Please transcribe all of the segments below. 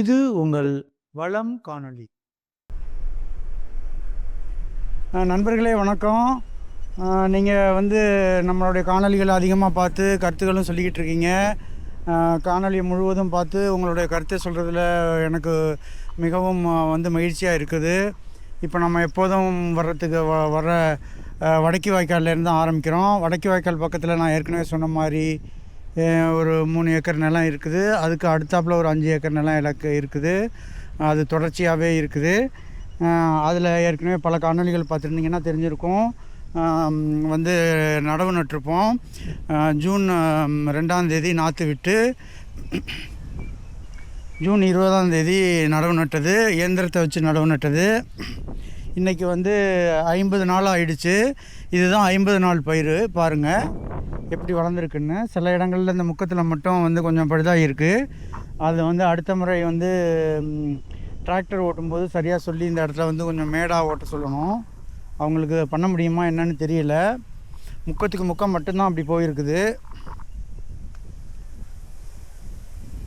இது உங்கள் வளம் காணொளி. நண்பர்களே வணக்கம். நீங்கள் வந்து நம்மளுடைய காணொளிகளை அதிகமாக பார்த்து கருத்துக்களும் சொல்லிக்கிட்டு இருக்கீங்க. காணொலி காணொளி முழுவதும் பார்த்து உங்களுடைய கருத்தை சொல்கிறதுல எனக்கு மிகவும் வந்து மகிழ்ச்சியாக இருக்குது. இப்போ நம்ம எப்போதும் வர்றதுக்கு வ வர வடக்கு வாய்க்கால்லேருந்து ஆரம்பிக்கிறோம். வடக்கு வாய்க்கால் பக்கத்தில் நான் ஏற்கனவே சொன்ன மாதிரி ஒரு மூணு ஏக்கர் நிலம் இருக்குது. அதுக்கு அடுத்தாப்புல ஒரு அஞ்சு ஏக்கர் நிலம் எனக்கு இருக்குது. அது தொடர்ச்சியாகவே இருக்குது. அதில் ஏற்கனவே பல காணொலிகள் பார்த்துருந்தீங்கன்னா தெரிஞ்சிருக்கும். வந்து நடவு நட்டிருப்போம். ஜூன் ரெண்டாந்தேதி ரெண்டாம் தேதி நாற்று விட்டு ஜூன் இருபதாம் தேதி நடவு நட்டது. இயந்திரத்தை வச்சு நடவு நட்டது. இன்றைக்கி வந்து ஐம்பது நாள் ஆயிடுச்சு. இதுதான் ஐம்பது நாள் பயிர் பாருங்கள் எப்படி வளர்ந்துருக்குன்னு சில இடங்களில் இந்த முக்கத்தில் மட்டும் வந்து கொஞ்சம் பழுதாக இருக்குது அது வந்து அடுத்த முறை வந்து டிராக்டர் ஓட்டும்போது சரியாக சொல்லி இந்த இடத்துல வந்து கொஞ்சம் மேடாக ஓட்ட சொல்லணும். அவங்களுக்கு பண்ண முடியுமா என்னன்னு தெரியல. முக்கத்துக்கு முக்கம் மட்டும்தான் அப்படி போயிருக்குது.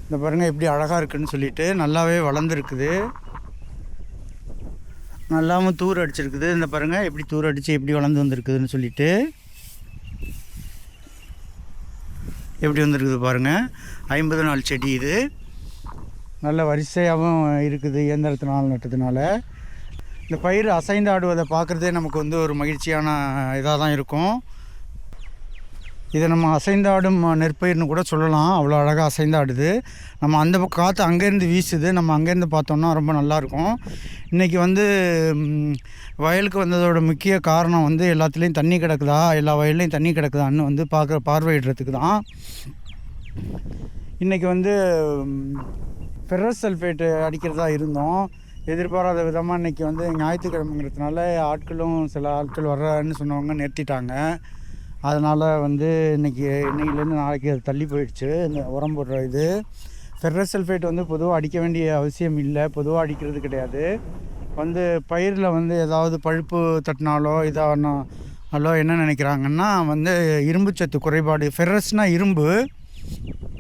இந்த பாருங்கள் எப்படி அழகாக இருக்குதுன்னு சொல்லிட்டு நல்லாவே வளர்ந்துருக்குது. நல்லாவும் தூர் அடிச்சிருக்குது. இந்த பாருங்கள் எப்படி தூர் அடித்து எப்படி வளர்ந்து வந்திருக்குதுன்னு சொல்லிட்டு. எப்படி வந்திருக்குது பாருங்கள் ஐம்பது நாள் செடி இது. நல்ல வரிசையாகவும் இருக்குது இயந்திரத்தினால் நட்டதுனால. இந்த பயிர் அசைந்து ஆடுவதை பார்க்குறதே நமக்கு வந்து ஒரு மகிழ்ச்சியான இதாக தான் இருக்கும். இதை நம்ம அசைந்தாடும் நெற்பயிர்னு கூட சொல்லலாம். அவ்வளோ அழகாக அசைந்தாடுது. நம்ம அந்த பக்கம் காற்று அங்கேருந்து வீசுது. நம்ம அங்கேருந்து பார்த்தோம்னா ரொம்ப நல்லாயிருக்கும். இன்றைக்கி வந்து வயலுக்கு வந்ததோட முக்கிய காரணம் வந்து எல்லாத்துலேயும் தண்ணி கிடக்குதா? எல்லா வயல்லையும் தண்ணி கிடக்குதான்னு வந்து பார்க்குற பார்வையிடுறதுக்கு தான். இன்றைக்கி வந்து ஃபெரஸ் சல்ஃபேட்டு அடிக்கிறதா இருந்தோம். எதிர்பாராத விதமாக இன்றைக்கி வந்து ஞாயிற்றுக்கிழமைங்கிறதுனால ஆட்களும் சில ஆட்கள் வர்றன்னு சொன்னவங்க நிறுத்திட்டாங்க. அதனால் வந்து இன்றைக்கி இன்றைக்கிலேருந்து நாளைக்கு அது தள்ளி போயிடுச்சு. இந்த உரம் போடுற இது. ஃபெர்ரஸ் சல்ஃபேட் வந்து பொதுவாக அடிக்க வேண்டிய அவசியம் இல்லை. பொதுவாக அடிக்கிறது கிடையாது. வந்து பயிரில் வந்து ஏதாவது பழுப்பு தட்டினாலோ இதாகனாலோ என்ன நினைக்கிறாங்கன்னா வந்து இரும்பு சத்து குறைபாடு. ஃபெரஸ்னால் இரும்பு.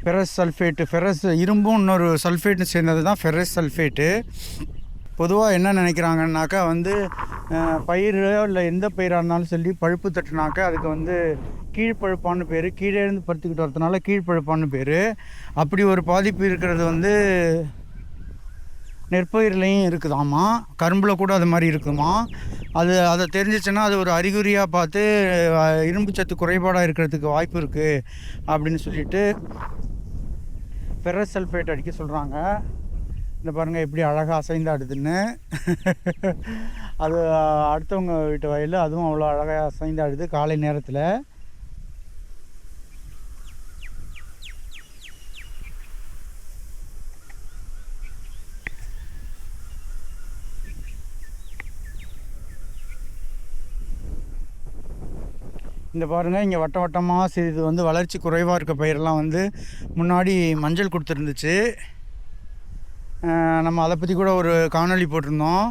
ஃபெரஸ் சல்ஃபேட்டு ஃபெரஸ் இரும்பும் இன்னொரு சல்ஃபேட்டுன்னு சேர்ந்தது தான் ஃபெரஸ் சல்ஃபேட்டு பொதுவாக என்ன நினைக்கிறாங்கன்னாக்கா வந்து பயிரோ இல்லை எந்த பயிராக இருந்தாலும் சொல்லி பழுப்பு தட்டுனாக்கா அதுக்கு வந்து கீழ்ப்பழுப்பான்னு பேர் கீழே இருந்து படுத்துக்கிட்டு வரதுனால கீழ்ப்பழுப்பான்னு பேர். அப்படி ஒரு பாதிப்பு இருக்கிறது வந்து நெற்பயிர்லேயும் இருக்குதாமா? கரும்பில் கூட அது மாதிரி இருக்குமா? அது அதை தெரிஞ்சிச்சுன்னா அது ஒரு அறிகுறியாக பார்த்து இரும்பு சத்து குறைபாடாக இருக்கிறதுக்கு வாய்ப்பு இருக்குது அப்படின்னு சொல்லிட்டு ஃபெரஸ் சல்ஃபேட் அடிக்க சொல்கிறாங்க இந்த பாருங்கள் எப்படி அழகாக அசைந்தாடுதுன்னு அது அடுத்தவங்க வீட்டு வயலில் அதுவும் அவ்வளோ அழகாக அசைந்தாடுது காலை நேரத்தில். இந்த பாருங்கள் இங்கே வட்ட வட்டமாக சிறிது வந்து வளர்ச்சி குறைவாக இருக்க பயிரெல்லாம் வந்து முன்னாடி மஞ்சள் கொடுத்துருந்துச்சு. நம்ம அதை பற்றி கூட ஒரு காணொளி போட்டிருந்தோம்.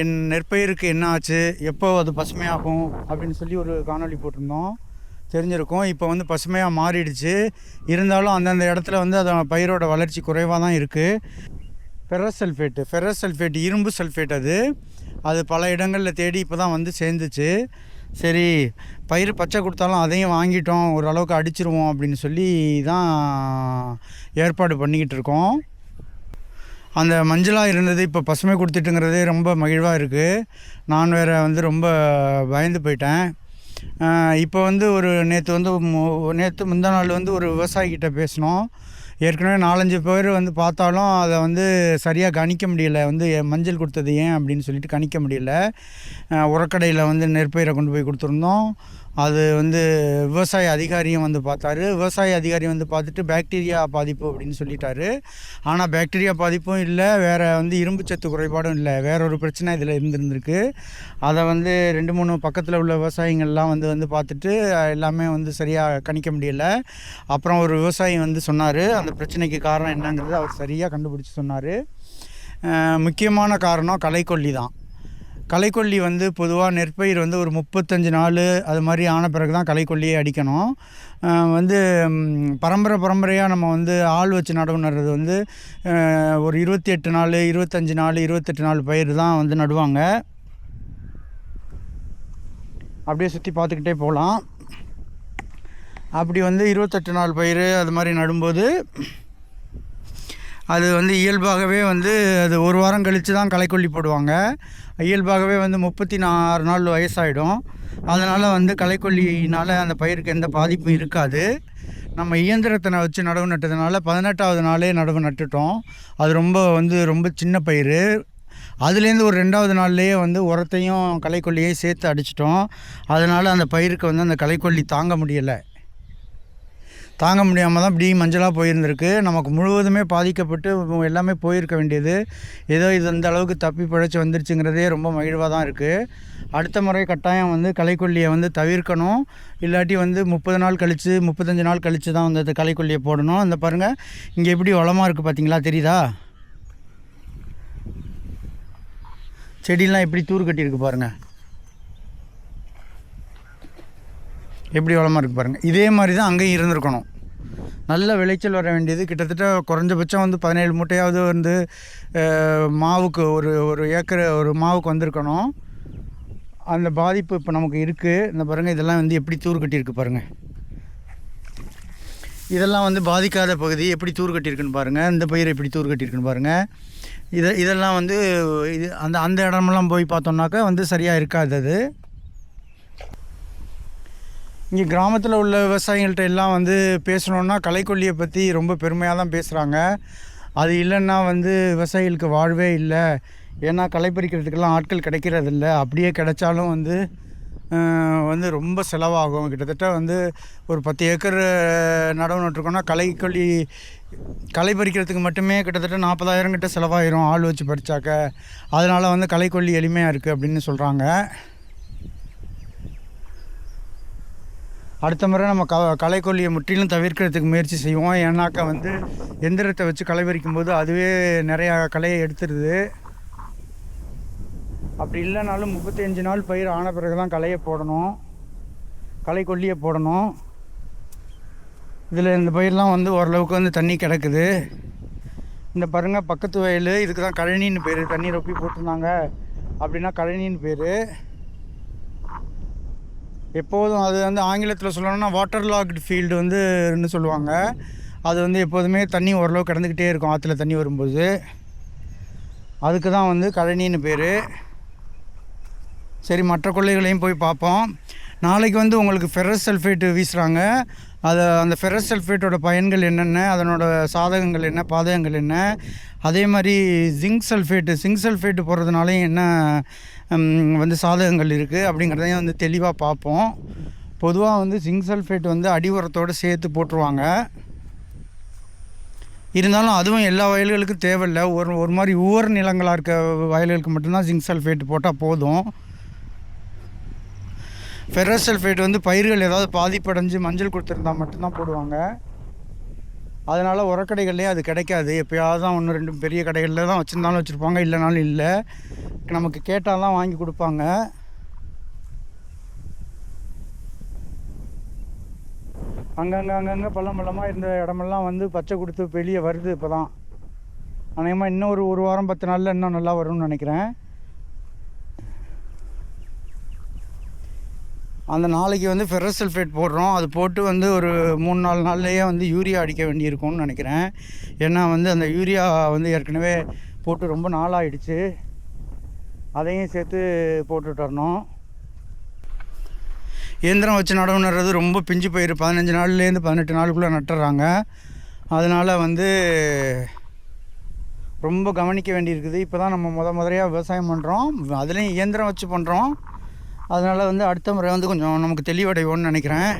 என் நெற்பயிருக்கு என்ன ஆச்சு? எப்போ அது பசுமையாகும்? அப்படின்னு சொல்லி ஒரு காணொளி போட்டிருந்தோம். தெரிஞ்சிருக்கும். இப்போ வந்து பசுமையாக மாறிடுச்சு. இருந்தாலும் அந்தந்த இடத்துல வந்து அது பயிரோட வளர்ச்சி குறைவாக தான் இருக்குது ஃபெரஸ் சல்ஃபேட்டு ஃபெரஸ் சல்ஃபேட் இரும்பு சல்ஃபேட் அது. அது பல இடங்களில் தேடி இப்போ தான் வந்து சேர்ந்துச்சு. சரி பயிர் பச்சை கொடுத்தாலும் அதையும் வாங்கிட்டோம். ஓரளவுக்கு அடிச்சிருவோம் அப்படின்னு சொல்லி தான் ஏற்பாடு பண்ணிக்கிட்டு இருக்கோம். அந்த மஞ்சளாக இருந்தது இப்போ பசுமை கொடுத்துட்டுங்கிறதே ரொம்ப மகிழ்வாக இருக்குது நான் வேறு வந்து ரொம்ப பயந்து போயிட்டேன். இப்போ வந்து ஒரு நேற்று வந்து நேற்று முந்தா நாள் வந்து ஒரு விவசாயிக்கிட்ட பேசினோம். ஏற்கனவே நாலஞ்சு பேர் வந்து பார்த்தாலும் அதை வந்து சரியாக கணிக்க முடியல. வந்து மஞ்சள் கொடுத்தது ஏன் அப்படின்னு சொல்லிட்டு கணிக்க முடியல. உரக்கடையில் வந்து நெற்பயிரை கொண்டு போய் கொடுத்துருந்தோம். அது வந்து விவசாய அதிகாரியும் வந்து பார்த்தாரு. விவசாய அதிகாரி வந்து பார்த்துட்டு பாக்டீரியா பாதிப்பு அப்படின்னு சொல்லிட்டாரு. ஆனால் பாக்டீரியா பாதிப்பும் இல்லை வேறு வந்து இரும்பு சத்து குறைபாடும் இல்லை. வேற ஒரு பிரச்சனை இதில் இருந்திருந்திருக்கு. அதை வந்து ரெண்டு மூணு பக்கத்தில் உள்ள விவசாயிகள்லாம் வந்து வந்து பார்த்துட்டு எல்லாமே வந்து சரியாக கணிக்க முடியல. அப்புறம் ஒரு விவசாயி வந்து சொன்னார். அந்த பிரச்சனைக்கு காரணம் என்னங்கிறது அவர் சரியாக கண்டுபிடிச்சி சொன்னார். முக்கியமான காரணம் களைக்கொல்லி தான். களைக்கொல்லி வந்து பொதுவாக நெற்பயிர் வந்து ஒரு முப்பத்தஞ்சு நாள் அது மாதிரி ஆன பிறகு தான் களைக்கொல்லியே அடிக்கணும். வந்து பரம்பரை பரம்பரையாக நம்ம வந்து ஆள் வச்சு நடவு நடுறது வந்து ஒரு இருபத்தி எட்டு நாள் இருபத்தஞ்சி நாள் இருபத்தெட்டு நாள் பயிர் தான் வந்து நடுவாங்க. அப்படியே சுற்றி பார்த்துக்கிட்டே போகலாம். அப்படி வந்து இருபத்தெட்டு நாள் பயிர் அது மாதிரி நடும்போது அது வந்து இயல்பாகவே வந்து அது ஒரு வாரம் கழித்து தான் களைக்கொல்லி போடுவாங்க. இயல்பாகவே வந்து முப்பத்தி நாலு நாள் வயசாகிடும் அதனால் வந்து களைக்கொல்லினால் அந்த பயிருக்கு எந்த பாதிப்பும் இருக்காது. நம்ம இயந்திரத்தை வச்சு நடவு நட்டதுனால பதினெட்டாவது நாளே நடவு நட்டுட்டோம். அது ரொம்ப வந்து ரொம்ப சின்ன பயிர். அதுலேருந்து ஒரு ரெண்டாவது நாள்லேயே வந்து உரத்தையும் களைக்கொல்லியையும் சேர்த்து அடிச்சிட்டோம். அதனால் அந்த பயிருக்கு வந்து அந்த களைக்கொல்லி தாங்க முடியலை. தாங்க முடியாமல் தான் இப்படி மஞ்சளாக போயிருந்திருக்கு. நமக்கு முழுவதுமே பாதிக்கப்பட்டு எல்லாமே போயிருக்க வேண்டியது. ஏதோ இது இந்த அளவுக்கு தப்பி பிழைச்சி வந்துருச்சுங்கிறதே ரொம்ப மகிழ்வாக தான் இருக்குது அடுத்த முறை கட்டாயம் வந்து களைக்கொல்லியை வந்து தவிர்க்கணும். இல்லாட்டி வந்து முப்பது நாள் கழித்து முப்பத்தஞ்சு நாள் கழித்து தான் வந்து அந்த களைக்கொல்லியை போடணும். இந்த பாருங்கள் இங்கே எப்படி வளமாக இருக்குது பார்த்தீங்களா தெரியுதா? செடியெலாம் எப்படி தூர் கட்டியிருக்கு பாருங்கள் எப்படி வளமாக இருக்குது பாருங்கள் இதே மாதிரி தான் அங்கேயும் இருந்திருக்கணும். நல்ல விளைச்சல் வர வேண்டியது. கிட்டத்தட்ட குறைஞ்சபட்சம் வந்து பதினேழு மூட்டையாவது வந்து மாவுக்கு ஒரு ஒரு ஏக்கர் ஒரு மாவுக்கு வந்திருக்கணும். அந்த பாதிப்பு இப்போ நமக்கு இருக்குது இந்த பாருங்கள் இதெல்லாம் வந்து எப்படி தூர் கட்டியிருக்கு பாருங்கள் இதெல்லாம் வந்து பாதிக்காத பகுதி எப்படி தூர் கட்டியிருக்குன்னு பாருங்கள் இந்த பயிர் எப்படி தூர் கட்டியிருக்குன்னு பாருங்கள் இதை இதெல்லாம் வந்து இது அந்த அந்த இடமெல்லாம் போய் பார்த்தோம்னாக்கா வந்து சரியாக இருக்காது அது. இங்கே கிராமத்தில் உள்ள விவசாயிகள்கிட்ட எல்லாம் வந்து பேசணுன்னா கலைக்கொல்லியை பற்றி ரொம்ப பெருமையாக தான் பேசுகிறாங்க அது இல்லைன்னா வந்து விவசாயிகளுக்கு வாழ்வே இல்லை. ஏன்னா களை பறிக்கிறதுக்கெல்லாம் ஆட்கள் கிடைக்கிறதில்ல. அப்படியே கிடைச்சாலும் வந்து வந்து ரொம்ப செலவாகும். கிட்டத்தட்ட வந்து ஒரு பத்து ஏக்கர் நடவு நட்டுருக்கோம்னா களைக்கொல்லி களை பறிக்கிறதுக்கு மட்டுமே கிட்டத்தட்ட நாற்பதாயிரம் கிட்ட செலவாயிரும் ஆள் வச்சு பறித்தாக்க அதனால் வந்து களைக்கொல்லி எளிமையாக இருக்குது அப்படின்னு சொல்கிறாங்க அடுத்த முறை நம்ம க களைக்கொல்லியை முற்றிலும் தவிர்க்கிறதுக்கு முயற்சி செய்வோம். ஏன்னாக்கா வந்து எந்திரத்தை வச்சு களை பறிக்கும் போது அதுவே நிறையா களையை எடுத்துருது. அப்படி இல்லைனாலும் முப்பத்தஞ்சு நாள் பயிர் ஆன பிறகு தான் களையை போடணும். களைக்கொல்லியை போடணும். இதில் இந்த பயிரெலாம் வந்து ஓரளவுக்கு வந்து தண்ணி கிடக்குது. இந்த பாருங்கள் பக்கத்து வயல் இதுக்கு தான் கழனின்னு பேர். தண்ணி ரொப்பி போட்டிருந்தாங்க. அப்படின்னா கழனின்னு பேர். எப்போதும் அது வந்து ஆங்கிலத்தில் சொல்லணும்னா வாட்டர் லாக்டு ஃபீல்டு வந்துன்னு சொல்லுவாங்க. அது வந்து எப்போதுமே தண்ணி ஓரளவு கிடந்துக்கிட்டே இருக்கும் ஆற்றுல தண்ணி வரும்போது. அதுக்கு தான் வந்து கழனின்னு பேர். சரி மற்ற கொள்ளைகளையும் போய் பார்ப்போம். நாளைக்கு வந்து உங்களுக்கு ஃபெரஸ் சல்ஃபேட்டு வீசுகிறாங்க அதை அந்த ஃபெரஸ் சல்ஃபேட்டோட பயன்கள் என்னென்ன அதனோட சாதகங்கள் என்ன பாதகங்கள் என்ன? அதே மாதிரி ஜிங்க் சல்ஃபேட்டு ஜிங்க் சல்ஃபேட்டு போடுறதுனாலையும் என்ன வந்து சாதகங்கள் இருக்குது அப்படிங்கிறதையும் வந்து தெளிவாக பார்ப்போம். பொதுவாக வந்து ஜிங்க் சல்ஃபேட் வந்து அடி உரத்தோடு சேர்த்து போட்டுருவாங்க. இருந்தாலும் அதுவும் எல்லா வயல்களுக்கும் தேவையில்லை. ஒரு ஒரு மாதிரி ஊர் நிலங்களாக இருக்க வயல்களுக்கு மட்டும்தான் ஜிங்க் சல்ஃபேட் போட்டால் போதும். ஃபெரஸ் சல்ஃபேட் வந்து பயிர்கள் ஏதாவது பாதிப்படைஞ்சு மஞ்சள் கொடுத்துருந்தா மட்டும்தான் போடுவாங்க. அதனால் உரக்கடைகள்லேயே அது கிடைக்காது. எப்போயாவது தான் ஒன்று ரெண்டு பெரிய கடைகளில் தான் வச்சுருந்தாலும் வச்சுருப்பாங்க இல்லைனாலும் இல்லை. நமக்கு கேட்டால் தான் வாங்கி கொடுப்பாங்க. அங்கங்கே அங்கங்கே பள்ளம் பள்ளமாக இருந்த இடமெல்லாம் வந்து பச்சை கொடுத்து வெளியே வருது இப்போ தான் அநேகமாக இன்னும் ஒரு ஒரு வாரம் பத்து நாளில் இன்னும் நல்லா வரும்னு நினைக்கிறேன். அந்த நாளைக்கு வந்து ஃபிரஸ்டல்ஃபேட் போடுறோம். அது போட்டு வந்து ஒரு மூணு நாலு நாள்லேயே வந்து யூரியா அடிக்க வேண்டியிருக்கும்னு நினைக்கிறேன். ஏன்னா வந்து அந்த யூரியா வந்து ஏற்கனவே போட்டு ரொம்ப நாளாகிடுச்சு அதையும் சேர்த்து போட்டுட்டு வரணும். இயந்திரம் வச்சு நடவு நடுறது ரொம்ப பிஞ்சு பயிர். பதினஞ்சு நாள்லேருந்து பதினெட்டு நாளுக்குள்ளே நட்டுறாங்க. அதனால் வந்து ரொம்ப கவனிக்க வேண்டியிருக்குது. இப்போ தான் நம்ம முத முதலையாக விவசாயம் பண்ணுறோம் அதுலேயும் இயந்திரம் வச்சு பண்ணுறோம் அதனால் வந்து அடுத்த முறை வந்து கொஞ்சம் நமக்கு தெளிவடைவோன்னு நினைக்கிறேன்.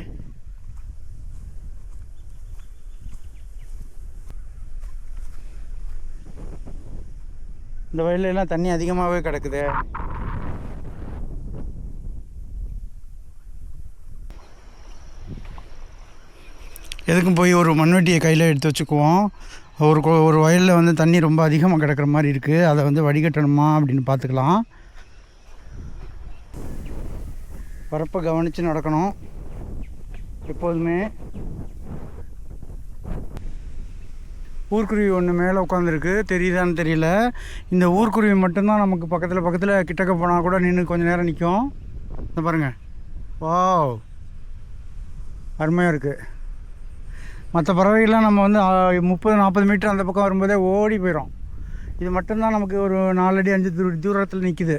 இந்த வயல்ல தண்ணி அதிகமாகவே கிடக்குது. எதுக்கும் போய் ஒரு மண்வெட்டியை கையில் எடுத்து வச்சுக்குவோம். ஒரு ஒரு வயலில் வந்து தண்ணி ரொம்ப அதிகமாக கிடக்கிற மாதிரி இருக்குது அதை வந்து வடிகட்டணுமா அப்படின்னு பார்த்துக்கலாம். வரப்போ கவனித்து நடக்கணும். எப்போதுமே. ஊர்க்குருவி ஒன்று மேலே உட்காந்துருக்கு தெரியுதான்னு தெரியல. இந்த ஊர்க்குருவி மட்டும்தான் நமக்கு பக்கத்தில் பக்கத்தில் கிட்டக்க போனால் கூட நின்று கொஞ்சம் நேரம் நிற்கும் இந்த பாருங்கள் வா அருமையாக இருக்குது மற்ற பறவைகள்லாம் நம்ம வந்து முப்பது நாற்பது மீட்டர் அந்த பக்கம் வரும்போதே ஓடி போயிடும் இது மட்டும்தான் நமக்கு ஒரு நாலடி அஞ்சு தூரத்தில் நிற்கிது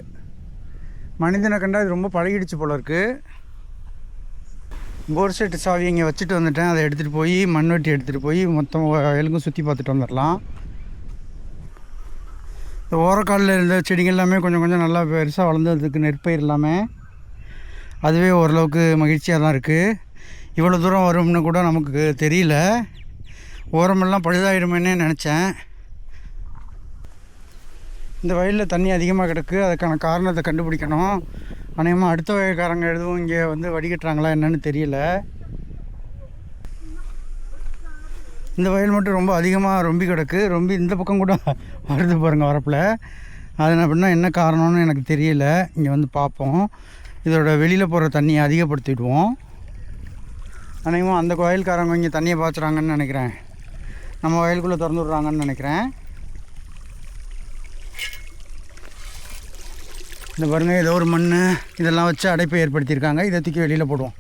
மனிதனை கண்டா இது ரொம்ப பழகிடுச்சு போல இருக்குது போர் செட்டு சாவி இங்கே வச்சுட்டு வந்துட்டேன். அதை எடுத்துகிட்டு போய் மண்வெட்டி எடுத்துகிட்டு போய் மொத்தம் வயலுக்கும் சுற்றி பார்த்துட்டு வந்துடலாம். இந்த ஓரக்காலில் இருந்த செடிகள் எல்லாமே கொஞ்சம் கொஞ்சம் நல்லா பெருசாக வளர்ந்ததுக்கு நெற்பயிர் எல்லாமே. அதுவே ஓரளவுக்கு மகிழ்ச்சியாக தான் இருக்குது இவ்வளோ தூரம் வரும்னு கூட நமக்கு தெரியல. ஓரமெல்லாம் பழுதாயிடுமேனே நினச்சேன். இந்த வயலில் தண்ணி அதிகமாக கிடக்கு அதுக்கான காரணத்தை கண்டுபிடிக்கணும். அநேகமாக அடுத்த வயல்காரங்க எதுவும் இங்கே வந்து வடிகட்டுறாங்களா என்னன்னு தெரியல. இந்த வயல் மட்டும் ரொம்ப அதிகமாக ரொம்பி கிடக்கு. ரொம்ப இந்த பக்கம் கூட வருது பாருங்கள் வரப்பில். அது அப்படின்னா என்ன காரணம்னு எனக்கு தெரியல. இங்கே வந்து பார்ப்போம். இதோட வெளியில் போகிற தண்ணியை அதிகப்படுத்திடுவோம். அநேகமாக அந்த வயல்காரங்க இங்கே தண்ணியை பாய்ச்சுறாங்கன்னு நினைக்கிறேன். நம்ம வயலுக்குள்ளே திறந்து விட்றாங்கன்னு நினைக்கிறேன். இந்த பாருங்க ஏதோ ஒரு மண் இதெல்லாம் வச்சு அடைப்பை ஏற்படுத்தியிருக்காங்க. இதை தூக்கி வெளியில் போடுவோம்.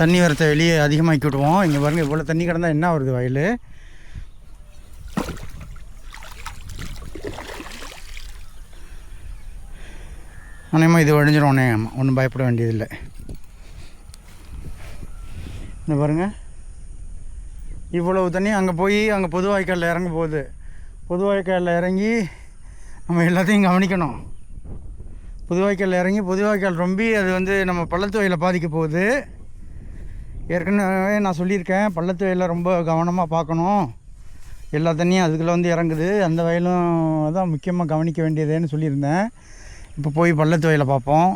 தண்ணி வரத்தை வெளியே அதிகமாக்கி விடுவோம். இங்கே பாருங்கள் இவ்வளோ தண்ணி கிடந்தால் என்ன வருது வயல்? அநேகமாக இது வழிஞ்சிரும் உடனே ஒன்றும் பயப்பட வேண்டியதில்லை. இந்த பாருங்க இவ்வளவு தண்ணி அங்கே போய் அங்கே பொது வாய்க்காலில் இறங்க போகுது. பொது வாய்க்காலில் இறங்கி நம்ம எல்லாத்தையும் கவனிக்கணும். புதுவாய்க்காலில் இறங்கி புது வாய்க்கால் ரொம்ப அது வந்து நம்ம பள்ளத்து வயலை பாதிக்க போகுது. ஏற்கனவே நான் சொல்லியிருக்கேன் பள்ளத்துவையில் ரொம்ப கவனமாக பார்க்கணும். எல்லா தண்ணியும் அதுக்குள்ளே வந்து இறங்குது. அந்த வயலும் தான் முக்கியமாக கவனிக்க வேண்டியதுன்னு சொல்லியிருந்தேன். இப்போ போய் பள்ளத்து வயலை பார்ப்போம்.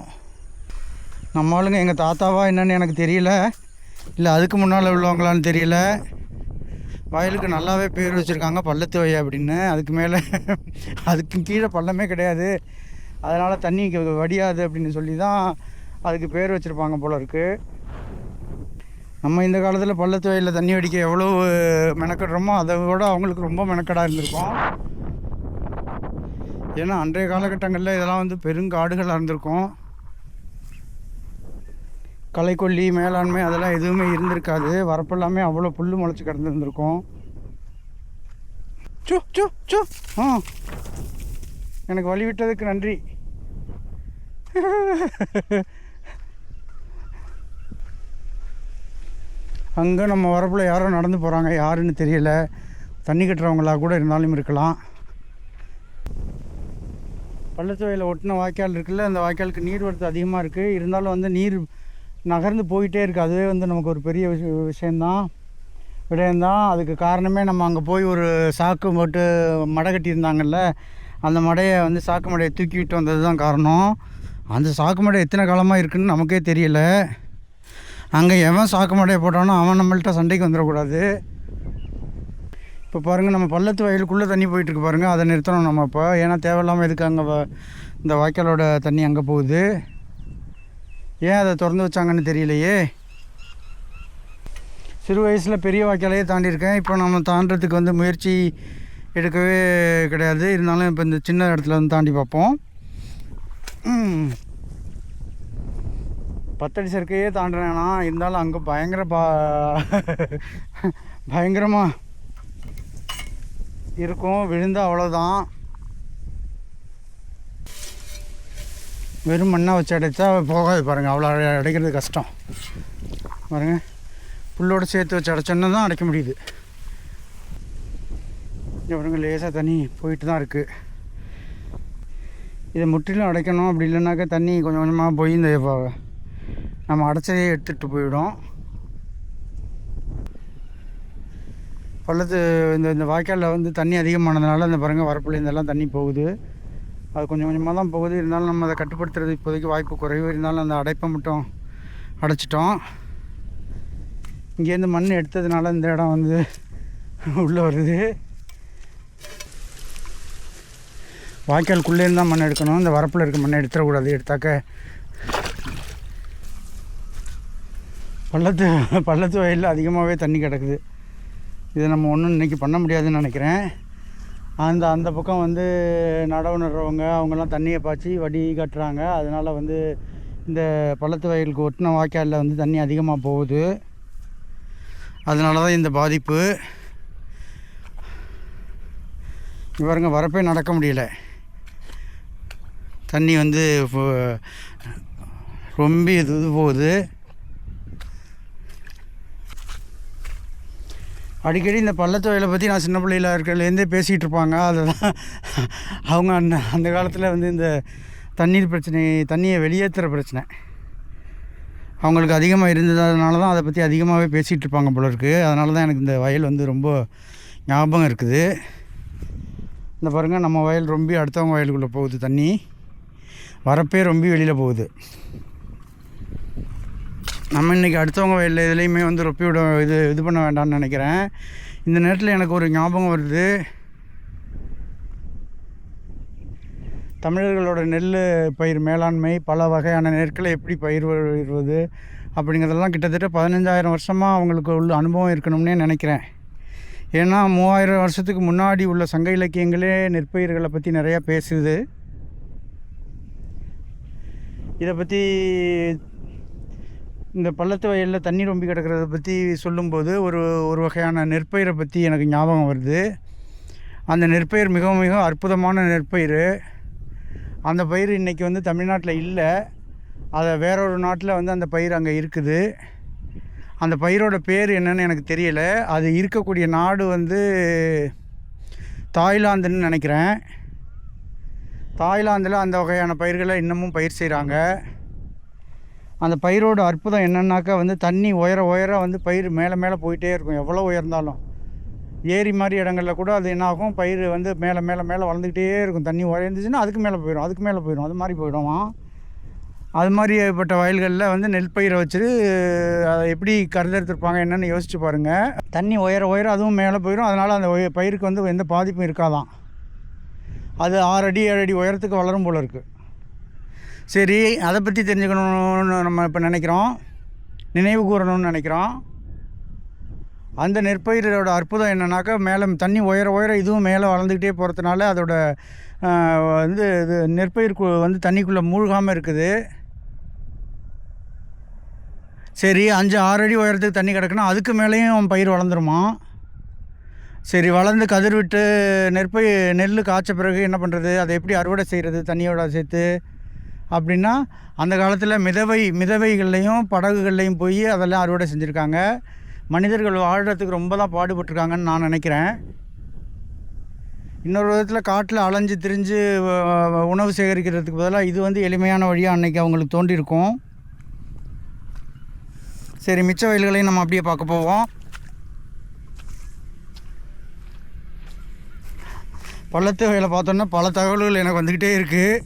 நம்ம ஆளுங்க எங்கள் தாத்தாவா என்னன்னு எனக்கு தெரியல. இல்லை அதுக்கு முன்னால் உள்ளவங்களான்னு தெரியல. வயலுக்கு நல்லாவே பேர் வச்சுருக்காங்க பள்ளத்து வய அப்படின்னு. அதுக்கு மேலே அதுக்கு கீழே பள்ளமே கிடையாது. அதனால் தண்ணி வடியாது அப்படின்னு சொல்லி தான் அதுக்கு பேர் வச்சுருப்பாங்க போல இருக்குது நம்ம இந்த காலத்தில் பள்ளத்து வயலில் தண்ணி வடிக்க எவ்வளோ மெனக்கடுறோமோ அதை விட அவங்களுக்கு ரொம்ப மெனக்கடாக இருந்திருக்கும். ஏன்னா அன்றைய காலகட்டங்களில் இதெல்லாம் வந்து பெருங்காடுகளாக இருந்திருக்கும். களைக்கொல்லி மேலாண்மை அதெல்லாம் எதுவுமே இருந்திருக்காது. வரப்பெல்லாமே அவ்வளோ புல் முளைச்சி கிடந்துருந்துருக்கும். சு சு சு. ஆ. எனக்கு வழி விட்டதுக்கு நன்றி. அங்கே நம்ம வரப்பில் யாரோ நடந்து போகிறாங்க யாருன்னு தெரியல. தண்ணி கட்டுறவங்களா கூட இருந்தாலும் இருக்கலாம். பள்ளத்து வயலில் ஒட்டின வாய்க்கால் இருக்குல்ல அந்த வாய்க்காலுக்கு நீர் வரத்து அதிகமாக இருக்குது இருந்தாலும் வந்து நீர் நகர்ந்து போயிட்டே இருக்குது அதுவே வந்து நமக்கு ஒரு பெரிய விஷயம் விஷயந்தான் விடயம்தான். அதுக்கு காரணமே நம்ம அங்கே போய் ஒரு சாக்கு போட்டு மடை கட்டியிருந்தாங்கல்ல அந்த மடையை வந்து சாக்கு மடையை தூக்கி விட்டு வந்தது தான் காரணம். அந்த சாக்கு மடை எத்தனை காலமாக இருக்குன்னு நமக்கே தெரியல. அங்கே எவன் சாக்கு மடையை போட்டானோ அவன் நம்மள்கிட்ட சண்டைக்கு வந்துடக்கூடாது. இப்போ பாருங்கள் நம்ம பள்ளத்து வயலுக்குள்ளே தண்ணி போயிட்டுருக்கு பாருங்கள் அதை நிறுத்தணும் நம்ம இப்போ ஏன்னா தேவையில்லாமல் எதுக்கு அங்கே வ- இந்த வாய்க்காலோட தண்ணி அங்கே போகுது. ஏன் அதை திறந்து வச்சாங்கன்னு தெரியலையே? சிறு வயசில் பெரிய வாய்க்காலையே தாண்டியிருக்கேன். இப்போ நம்ம தாண்டறதுக்கு வந்து முயற்சி எடுக்கவே கிடையாது. இருந்தாலும் இப்போ இந்த சின்ன இடத்துல வந்து தாண்டி பார்ப்போம். பத்தடி சறுக்கையே தாண்டுறேன்னா இருந்தாலும் அங்கே பயங்கர பா பயங்கரமாக இருக்கும் விழுந்தா அவ்வளோதான் வெறும் மண்ணாக வச்சு அடைச்சா போகாது பாருங்கள் அவ்வளோ அடை- அடைக்கிறது கஷ்டம். பாருங்கள் புல்லோடு சேர்த்து வச்சு அடைச்சோன்னா தான் அடைக்க முடியுது. இங்கே பாருங்க லேசாக தண்ணி போயிட்டு தான் இருக்குது இதை முற்றிலும் அடைக்கணும். அப்படி இல்லைனாக்கா தண்ணி கொஞ்சம் கொஞ்சமாக போய் இந்த நம்ம அடைச்சதையே எடுத்துகிட்டு போயிடும். பள்ளத்து இந்த இந்த வாய்க்காலில் வந்து தண்ணி அதிகமானதுனால இந்த பாருங்கள் வரப்புல இருந்தெல்லாம் தண்ணி போகுது. அது கொஞ்சம் கொஞ்சமாக தான் போகுது. இருந்தாலும் நம்ம அதை கட்டுப்படுத்துறது இப்போதைக்கு வாய்ப்பு குறைவு. இருந்தாலும் அந்த அடைப்பை மட்டும் அடைச்சிட்டோம். இங்கேருந்து மண் எடுத்ததுனால இந்த இடம் வந்து உள்ளே வருது. வாய்க்காலுக்குள்ளேருந்து தான் மண் எடுக்கணும். இந்த வரப்பில் இருக்க மண்ணை எடுத்துடக்கூடாது. எடுத்தாக்க பள்ளத்து பள்ளத்து வயலில் அதிகமாகவே தண்ணி கிடக்குது. இதை நம்ம ஒன்றும் இன்றைக்கி பண்ண முடியாதுன்னு நினைக்கிறேன். அந்த அந்த பக்கம் வந்து நடவு நடுறவங்க அவங்கெல்லாம் தண்ணியை பாய்ச்சி வடி கட்டுறாங்க. அதனால் வந்து இந்த பள்ளத்து வயலுக்கு ஒட்டின வாய்க்காலில் வந்து தண்ணி அதிகமாக போகுது. அதனால தான் இந்த பாதிப்பு. இவருங்க வரப்பே நடக்க முடியல. தண்ணி வந்து ரொம்ப இது இது போகுது. அடிக்கடி இந்த பள்ளத்து வயலை பற்றி நான் சின்ன பிள்ளையில இருக்கிறதுலேருந்தே பேசிகிட்டு இருப்பாங்க அதுதான் அவங்க அந்த அந்த காலத்தில் வந்து இந்த தண்ணீர் பிரச்சனை தண்ணியை வெளியேற்றுற பிரச்சனை. அவங்களுக்கு அதிகமாக இருந்ததுனால தான் அதை பற்றி அதிகமாகவே பேசிகிட்டு இருப்பாங்க போல இருக்குது அதனால தான் எனக்கு இந்த வயல் வந்து ரொம்ப ஞாபகம் இருக்குது. இந்த பாருங்கள் நம்ம வயல் ரொம்ப அடுத்தவங்க வயலுக்குள்ளே போகுது தண்ணி. வரப்பே ரொம்ப வெளியில் போகுது. நம்ம இன்றைக்கி அடுத்தவங்க வயலில் இதுலேயுமே வந்து ரொப்பி விட இது இது பண்ண வேண்டாம்னு நினைக்கிறேன். இந்த நேரத்தில் எனக்கு ஒரு ஞாபகம் வருது. தமிழர்களோட நெல் பயிர் மேலாண்மை பல வகையான நெற்களை எப்படி பயிர் வருவது அப்படிங்கிறதெல்லாம் கிட்டத்தட்ட பதினஞ்சாயிரம் வருஷமாக அவங்களுக்கு உள்ள அனுபவம் இருக்கணும்னே நினைக்கிறேன். ஏன்னா மூவாயிரம் வருஷத்துக்கு முன்னாடி உள்ள சங்க இலக்கியங்களே நெற்பயிர்களை பற்றி நிறையா பேசுது. இதை பற்றி இந்த பள்ளத்து வயலில் தண்ணி ரொம்பி கிடக்கிறத பற்றி சொல்லும்போது ஒரு ஒரு வகையான நெற்பயிரை பற்றி எனக்கு ஞாபகம் வருது. அந்த நெற்பயிர் மிக மிக அற்புதமான நெற்பயிர். அந்த பயிர் இன்றைக்கி வந்து தமிழ்நாட்டில் இல்லை. அதை வேற ஒரு நாட்டில் வந்து அந்த பயிர் அங்கே இருக்குது. அந்த பயிரோட பேர் என்னன்னு எனக்கு தெரியல. அது இருக்கக்கூடிய நாடு வந்து தாய்லாந்துன்னு நினைக்கிறேன். தாய்லாந்தில் அந்த வகையான பயிர்களை இன்னமும் பயிர் செய்கிறாங்க அந்த பயிரோட அற்புதம் என்னன்னாக்கா வந்து தண்ணி உயர உயர வந்து பயிர் மேலே மேலே போயிட்டே இருக்கும். எவ்வளோ உயர்ந்தாலும். ஏரி மாதிரி இடங்களில் கூட அது என்னாகும்? பயிர் வந்து மேலே மேலே மேலே வளர்ந்துக்கிட்டே இருக்கும். தண்ணி உயர்ந்துச்சுன்னா அதுக்கு மேலே போயிடும். அதுக்கு மேலே போயிடும். அது மாதிரி போயிடுவோம் அது மாதிரிப்பட்ட வயல்களில் வந்து நெல் பயிரை வச்சுட்டு அதை எப்படி கருதெடுத்துருப்பாங்க என்னென்னு யோசிச்சு பாருங்கள் தண்ணி உயர உயர அதுவும் மேலே போயிடும். அதனால் அந்த பயிருக்கு வந்து எந்த பாதிப்பும் இருக்காதான். அது ஆறு அடி ஏழு அடி உயரத்துக்கு வளரும் போல இருக்குது சரி அதை பற்றி தெரிஞ்சுக்கணும்னு நம்ம இப்போ நினைக்கிறோம். நினைவு கூறணும்னு நினைக்கிறோம். அந்த நெற்பயிரோட அற்புதம் என்னன்னாக்கா மேலே தண்ணி உயர உயர இதுவும் மேலே வளர்ந்துக்கிட்டே போகிறதுனால அதோட வந்து இது நெற்பயிர் கு- வந்து தண்ணிக்குள்ளே மூழ்காமல் இருக்குது. சரி அஞ்சு ஆறு அடி உயரத்துக்கு தண்ணி கிடக்குன்னா அதுக்கு மேலேயும் பயிர் வளர்ந்துருமா? சரி வளர்ந்து கதிர் விட்டு நெற்பயிர் நெல் காய்ச்ச பிறகு என்ன பண்ணுறது அதை எப்படி அறுவடை செய்கிறது தண்ணியோட சேர்த்து? அப்படின்னா அந்த காலத்தில் மிதவை மிதவைகள்லையும் படகுகள்லையும் போய் அதெல்லாம் அறுவடை செஞ்சுருக்காங்க. மனிதர்கள் வாழ்கிறதுக்கு ரொம்ப தான் பாடுபட்டிருக்காங்கன்னு நான் நினைக்கிறேன். இன்னொரு விதத்தில் காட்டில் அலைஞ்சு திரிஞ்சு உணவு சேகரிக்கிறதுக்கு பதிலாக இது வந்து எளிமையான வழியாக அன்னைக்கு அவங்களுக்கு தோண்டியிருக்கும் சரி மிச்ச வயல்களையும் நம்ம அப்படியே பார்க்க போவோம். பள்ளத்து வயலை பார்த்தோன்னா பல தகவல்கள் எனக்கு வந்துக்கிட்டே இருக்குது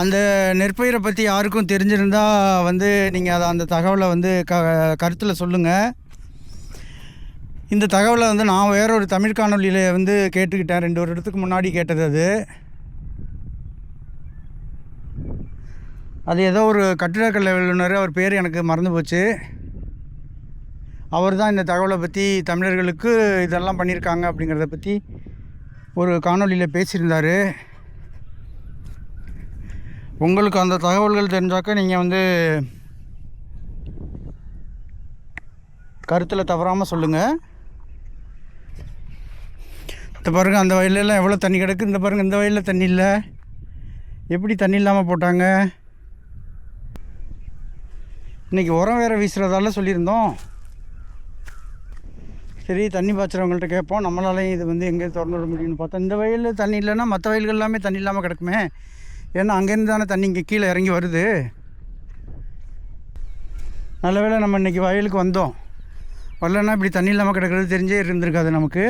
அந்த நெற்பயிரை பற்றி யாருக்கும் தெரிஞ்சிருந்தா வந்து நீங்கள் அதை அந்த தகவலை வந்து க கருத்தில் சொல்லுங்கள் இந்த தகவலை வந்து நான் வேற ஒரு தமிழ் காணொலியில் வந்து கேட்டுக்கிட்டேன். ரெண்டு வருடத்துக்கு முன்னாடி கேட்டது அது. அது ஏதோ ஒரு கட்டிடக்கலை வல்லுநர் அவர் பேர் எனக்கு மறந்து போச்சு. அவர் தான் இந்த தகவலை பற்றி தமிழர்களுக்கு இதெல்லாம் பண்ணியிருக்காங்க அப்படிங்கிறத பற்றி ஒரு காணொலியில் பேசியிருந்தார். உங்களுக்கு அந்த தகவல்கள் தெரிஞ்சாக்க நீங்கள் வந்து கருத்தில் தவறாமல் சொல்லுங்கள் இந்த பாருங்கள் அந்த வயலெல்லாம் எவ்வளோ தண்ணி கிடக்கு? இந்த பாருங்கள் இந்த வயலில் தண்ணி இல்லை. எப்படி தண்ணி இல்லாமல் போட்டாங்க? இன்றைக்கி உரம் வேறு வீசுகிறதால சொல்லியிருந்தோம். சரி தண்ணி பாய்ச்சுறவங்கள்ட்ட கேட்போம். நம்மளாலையும் இது வந்து எங்கே திறந்து விட முடியும்னு பார்த்தா இந்த வயலில் தண்ணி இல்லைன்னா மற்ற வயல்கள் எல்லாமே தண்ணி இல்லாமல் கிடக்குமே. ஏன்னா அங்கேருந்து தானே தண்ணி இங்கே கீழே இறங்கி வருது. நல்ல வேளை நம்ம இன்றைக்கி வயலுக்கு வந்தோம். வரலன்னா இப்படி தண்ணி இல்லாமல் கிடக்கிறது தெரிஞ்சே இருந்திருக்காது நமக்கு.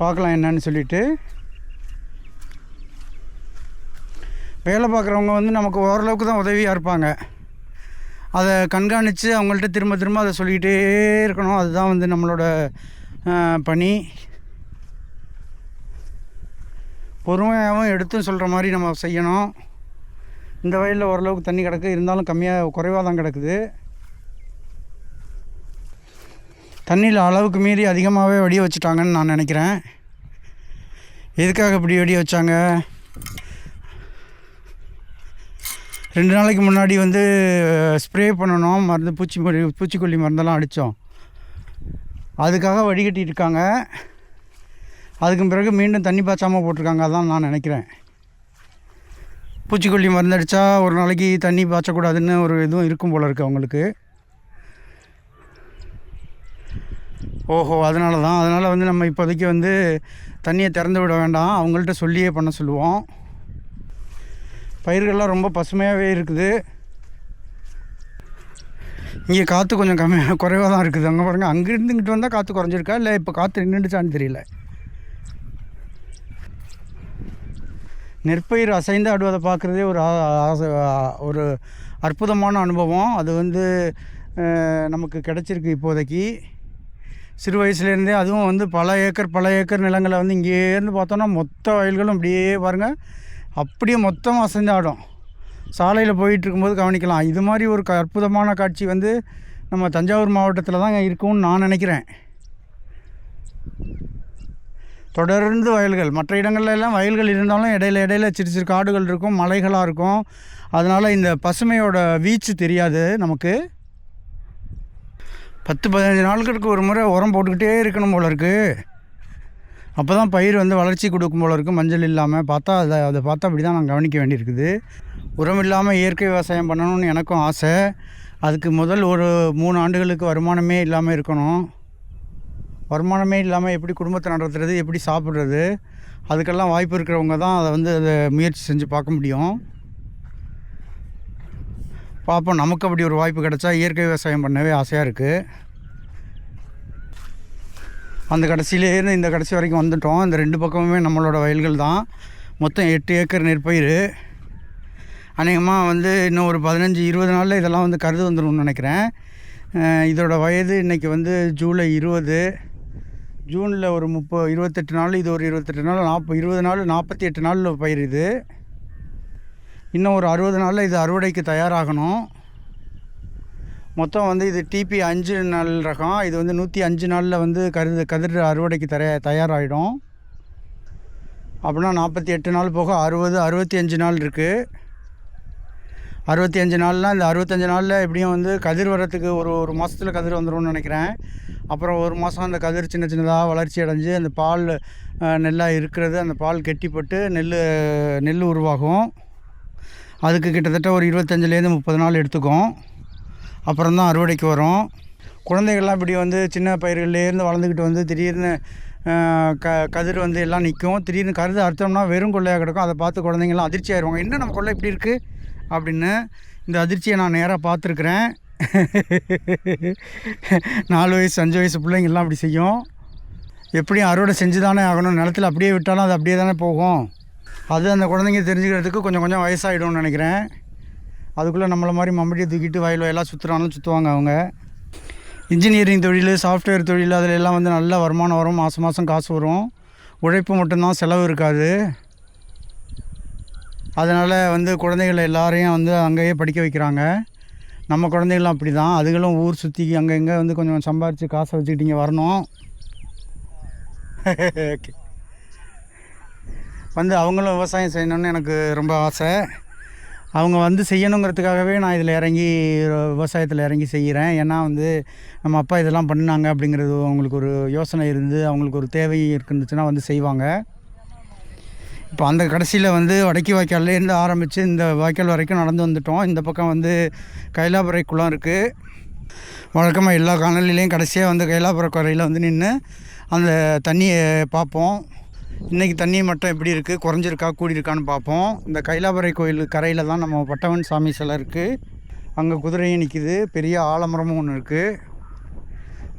பார்க்கலாம் என்னன்னு சொல்லிட்டு. வேலை பார்க்குறவங்க வந்து நமக்கு ஓரளவுக்கு தான் உதவியாக இருப்பாங்க. அதை கண்காணித்து அவங்கள்ட்ட திரும்ப திரும்ப அதை சொல்லிக்கிட்டே இருக்கணும். அதுதான் வந்து நம்மளோட பணி. பொறுமையாகவும் எடுத்து சொல்கிற மாதிரி நம்ம செய்யணும். இந்த வயலில் ஓரளவுக்கு தண்ணி கிடக்கு. இருந்தாலும் கம்மியாக குறைவாக தான் கிடக்குது. தண்ணியில் அளவுக்கு மீறி அதிகமாகவே வெடிய வச்சுட்டாங்கன்னு நான் நினைக்கிறேன். எதுக்காக இப்படி வெடிய வச்சாங்க? ரெண்டு நாளைக்கு முன்னாடி வந்து ஸ்ப்ரே பண்ணணும். மருந்து பூச்சி பூச்சிக்கொல்லி மருந்தெல்லாம் அடித்தோம். அதுக்காக வடிகட்டிருக்காங்க அதுக்கும் அதுக்கு பிறகு மீண்டும் தண்ணி பாய்ச்சாமல் போட்டிருக்காங்க அதான் நான் நினைக்கிறேன். பூச்சிக்கொல்லி மருந்தடித்தா ஒரு நாளைக்கு தண்ணி பாய்ச்சக்கூடாதுன்னு ஒரு இதுவும் இருக்கும் போல் இருக்குது அவங்களுக்கு. ஓஹோ அதனால தான் அதனால் வந்து நம்ம இப்போதைக்கு வந்து தண்ணியை திறந்து விட வேண்டாம். அவங்கள்ட்ட சொல்லியே பண்ண சொல்லுவோம். பயிர்கள்லாம் ரொம்ப பசுமையாகவே இருக்குது. இங்கே காற்று கொஞ்சம் கம்மியாக குறைவாக தான் இருக்குது. அங்கே பாருங்கள் அங்கேருந்து இங்கிட்டு வந்தால் காற்று குறைஞ்சிருக்கா? இல்லை இப்போ காற்று நின்றுச்சான்னு தெரியல. நெற்பயிர் அசைந்து ஆடுவதை பார்க்குறதே ஒரு ஒரு அற்புதமான அனுபவம். அது வந்து நமக்கு கிடச்சிருக்கு இப்போதைக்கு. சிறு வயசுலேருந்தே அதுவும் வந்து பல ஏக்கர் பல ஏக்கர் நிலங்களை வந்து இங்கேருந்து பார்த்தோன்னா மொத்த வயல்களும் அப்படியே பாருங்கள் அப்படியே மொத்தமாக அசைந்து ஆடும். சாலையில் போயிட்டுருக்கும்போது கவனிக்கலாம். இது மாதிரி ஒரு க- அற்புதமான காட்சி வந்து நம்ம தஞ்சாவூர் மாவட்டத்தில் தான் இருக்கும்னு நான் நினைக்கிறேன். தொடர்ந்து வயல்கள். மற்ற இடங்கள்ல எல்லாம் வயல்கள் இருந்தாலும் இடையில இடையில சிறு சிறு காடுகள் இருக்கும் மலைகளாக இருக்கும். அதனால் இந்த பசுமையோட வீச்சு தெரியாது நமக்கு. பத்து பதினஞ்சு நாட்களுக்கு ஒரு முறை உரம் போட்டுக்கிட்டே இருக்கணும் போல இருக்குது அப்போ தான் பயிர் வந்து வளர்ச்சி கொடுக்கும் போல இருக்குது மஞ்சள் இல்லாமல் பார்த்தா அதை அதை பார்த்தா அப்படி தான் நான் கவனிக்க வேண்டியிருக்குது. உரம் இல்லாமல் இயற்கை விவசாயம் பண்ணணும்னு எனக்கும் ஆசை. அதுக்கு முதல் ஒரு மூணு ஆண்டுகளுக்கு வருமானமே இல்லாமல் இருக்கணும். வருமானமே இல்லாமல் எப்படி குடும்பத்தை நடத்துறது எப்படி சாப்பிட்றது அதுக்கெல்லாம் வாய்ப்பு இருக்கிறவங்க தான் அதை வந்து அதை முயற்சி செஞ்சு பார்க்க முடியும். பார்ப்போம். நமக்கு அப்படி ஒரு வாய்ப்பு கிடச்சா இயற்கை விவசாயம் பண்ணவே ஆசையாக இருக்குது அந்த கடைசியிலேருந்து இந்த கடைசி வரைக்கும் வந்துட்டோம். இந்த ரெண்டு பக்கமுமே நம்மளோட வயல்கள் தான். மொத்தம் எட்டு ஏக்கர் நெற்பயிர். அநேகமாக வந்து இன்னும் ஒரு பதினஞ்சு இருபது நாளில் இதெல்லாம் வந்து கருது வந்துடும் நினைக்கிறேன். இதோட வயது இன்றைக்கி வந்து ஜூலை இருபது. ஜூனில் ஒரு முப்பது இருபத்தெட்டு நாள் இது ஒரு இருபத்தெட்டு நாள் நாற்பது இருபது நாள் நாற்பத்தி எட்டு நாளில் பயிர் இது இன்னும் ஒரு அறுபது நாளில் இது அறுவடைக்கு தயாராகணும். மொத்தம் வந்து இது டிபி அஞ்சு நாள் ரகம் இது வந்து நூற்றி அஞ்சு நாளில் வந்து கருது கதிர் அறுவடைக்கு தர தயாராகிடும் அப்படின்னா நாற்பத்தி எட்டு நாள் போக அறுபது அறுபத்தி அஞ்சு நாள் இருக்குது அறுபத்தி அஞ்சு நாள்லாம் இந்த அறுபத்தஞ்சு நாளில் எப்படியும் வந்து கதிர் வரத்துக்கு ஒரு ஒரு மாதத்தில் கதிர் வந்துரும்னு நினைக்கிறேன். அப்புறம் ஒரு மாதம் அந்த கதிர் சின்ன சின்னதாக வளர்ச்சி அடைஞ்சு அந்த பால் நெல்லாக இருக்கிறது அந்த பால் கெட்டிப்பட்டு நெல் நெல் உருவாகும். அதுக்கு கிட்டத்தட்ட ஒரு இருபத்தஞ்சிலேருந்து முப்பது நாள் எடுத்துக்கும். அப்புறம் தான் அறுவடைக்கு வரும். குழந்தைகள்லாம் இப்படி வந்து சின்ன பயிர்கள்லேருந்து வளர்ந்துக்கிட்டு வந்து திடீர்னு க கதிர் வந்து எல்லாம் நிற்கும். திடீர்னு கருது அறுத்தோம்னா வெறும் கொள்ளையாக கிடக்கும். அதை பார்த்து குழந்தைங்கள்லாம் அதிர்ச்சி ஆயிடுவாங்க என்ன நம்ம கொள்ளை இப்படி இருக்குது அப்படின்னு இந்த அதிர்ச்சியை நான் நேராக பார்த்துருக்குறேன். நாலு வயசு அஞ்சு வயசு பிள்ளைங்கள்லாம் அப்படி செய்யும். எப்படியும் அறுவடை செஞ்சு தானே ஆகணும். நிலத்துல அப்படியே விட்டாலும் அது அப்படியே தானே போகும். அது அந்த குழந்தைங்க தெரிஞ்சுக்கிறதுக்கு கொஞ்சம் கொஞ்சம் வயசாகிடும்னு நினைக்கிறேன். அதுக்குள்ளே நம்மளை மாதிரி மம்பட்டியை தூக்கிட்டு வயல் வயலாக சுற்றுறாலும் சுற்றுவாங்க அவங்க. இன்ஜினியரிங் தொழில் சாஃப்ட்வேர் தொழில் அதில் எல்லாம் வந்து நல்ல வருமானம் வரும். மாதம் மாதம் காசு வரும். உழைப்பு மட்டும்தான் செலவு இருக்காது. அதனால் வந்து குழந்தைகள் எல்லாரையும் வந்து அங்கேயே படிக்க வைக்கிறாங்க. நம்ம குழந்தைகளும் அப்படி தான் அதுகளும் ஊர் சுற்றி அங்கே இங்கே வந்து கொஞ்சம் சம்பாரித்து காசை வச்சுக்கிட்டு இங்கே வரணும். ஓகே வந்து அவங்களும் விவசாயம் செய்யணும்னு எனக்கு ரொம்ப ஆசை. அவங்க வந்து செய்யணுங்கிறதுக்காகவே நான் இதில் இறங்கி விவசாயத்தில் இறங்கி செய்கிறேன் ஏன்னா வந்து நம்ம அப்பா இதெல்லாம் பண்ணாங்க அப்படிங்கிறது அவங்களுக்கு ஒரு யோசனை இருந்து அவங்களுக்கு ஒரு தேவை இருந்துச்சுன்னா வந்து செய்வாங்க. இப்போ அந்த கடைசியில் வந்து வடக்கி வாய்க்கால்லேருந்து ஆரம்பித்து இந்த வாய்க்கால் வரைக்கும் நடந்து வந்துட்டோம். இந்த பக்கம் வந்து கைலாபுரை குளம் இருக்குது வழக்கமாக எல்லா காணொலிலையும் கடைசியாக வந்து கைலாபுர கரையில் வந்து நின்று அந்த தண்ணியை பார்ப்போம். இன்றைக்கி தண்ணி மட்டும் எப்படி இருக்குது குறைஞ்சிருக்கா கூடியிருக்கான்னு பார்ப்போம். இந்த கைலாபுரை கோயில் கரையில் தான் நம்ம பட்டவன் சாமி சிலை இருக்குது அங்கே குதிரையும் நிற்கிது பெரிய ஆலமரமும் ஒன்று இருக்குது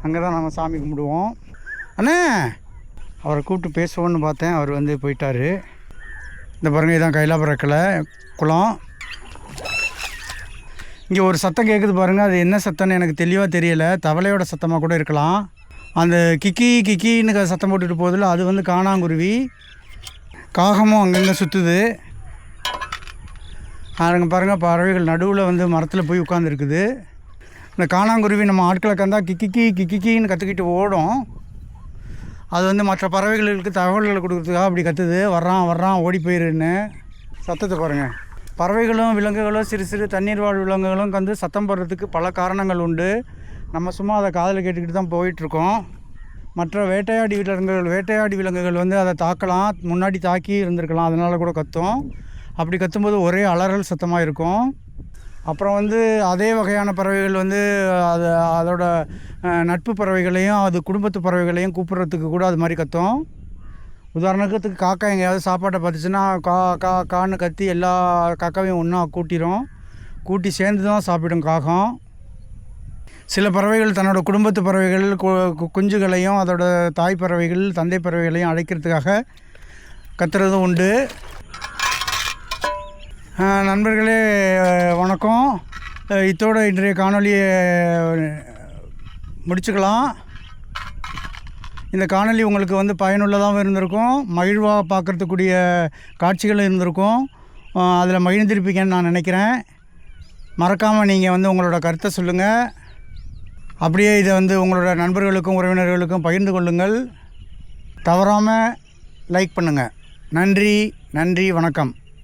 அங்கே தான் நம்ம சாமி கும்பிடுவோம். அண்ணே அவரை கூப்பிட்டு பேசுவோன்னு பார்த்தேன் அவர் வந்து போயிட்டார். இந்த பாருங்க இதான் கைலாபுர கிளை குளம். இங்கே ஒரு சத்தம் கேட்குது பாருங்கள் அது என்ன சத்தம்னு எனக்கு தெளிவாக தெரியலை. தவளையோட சத்தமாக கூட இருக்கலாம். அந்த கிக்கி கிக்கின்னு சத்தம் போட்டுட்டு போதில் அது வந்து காணாங்குருவி. காகமும் அங்கங்கே சுற்றுது அங்கே பாருங்கள் பறவைகள் நடுவில் வந்து மரத்தில் போய் உட்காந்துருக்குது இந்த காணாங்குருவி நம்ம ஆட்களை கந்தா கிக்கிக்கி கிக்கிக்கின்னு கற்றுக்கிட்டு ஓடும். அது வந்து மற்ற பறவைகளுக்கு தகவல்களை கொடுக்குறதுக்காக அப்படி கத்துது. வர்றான் வர்றான் ஓடி போயிருன்னு. சத்தத்தை பாருங்கள் பறவைகளும் விலங்குகளும் சிறு சிறு தண்ணீர் வாழ் விலங்குகளும் வந்து சத்தம் போடுறதுக்கு பல காரணங்கள் உண்டு. நம்ம சும்மா அதை காதில் கேட்டுக்கிட்டு தான் போயிட்டுருக்கோம். மற்ற வேட்டையாடி விலங்குகள் வேட்டையாடி விலங்குகள் வந்து அதை தாக்கலாம். முன்னாடி தாக்கி இருந்திருக்கலாம். அதனால் கூட கத்தும். அப்படி கத்தும்போது ஒரே அலறல் சத்தமாக இருக்கும். அப்புறம் வந்து அதே வகையான பறவைகள் வந்து அது அதோட நட்பு பறவைகளையும் அது குடும்பத்து பறவைகளையும் கூப்பிட்றதுக்கு கூட அது மாதிரி கத்தும். உதாரணத்துக்கு காக்கா எங்கேயாவது சாப்பாட்டை பார்த்துச்சுன்னா கா கா கான்னு கத்தி எல்லா காக்காவையும் ஒன்றா கூட்டிடும் கூட்டி சேர்ந்து தான் சாப்பிடும் காகம். சில பறவைகள் தன்னோட குடும்பத்து பறவைகள் கு- கு- குஞ்சுகளையும் அதோட தாய் பறவைகள் தந்தை பறவைகளையும் அழைக்கிறதுக்காக கத்துறதும் உண்டு. நண்பர்களே வணக்கம். அஹ் இத்தோட இன்றைய காணொலியை முடிச்சுக்கலாம். இந்த காணொளி உங்களுக்கு வந்து பயனுள்ளதாகவும் இருந்திருக்கும். மகிழ்வாக பார்க்குறதுக்கூடிய காட்சிகளும் இருந்திருக்கும். அதில் மகிழ்ந்திருப்பீங்கன்னு நான் நினைக்கிறேன். மறக்காமல் நீங்கள் வந்து உங்களோட கருத்தை சொல்லுங்கள் அப்படியே இதை வந்து உங்களோட நண்பர்களுக்கும் உறவினர்களுக்கும் பகிர்ந்து கொள்ளுங்கள். தவறாமல் லைக் பண்ணுங்கள் நன்றி நன்றி வணக்கம்.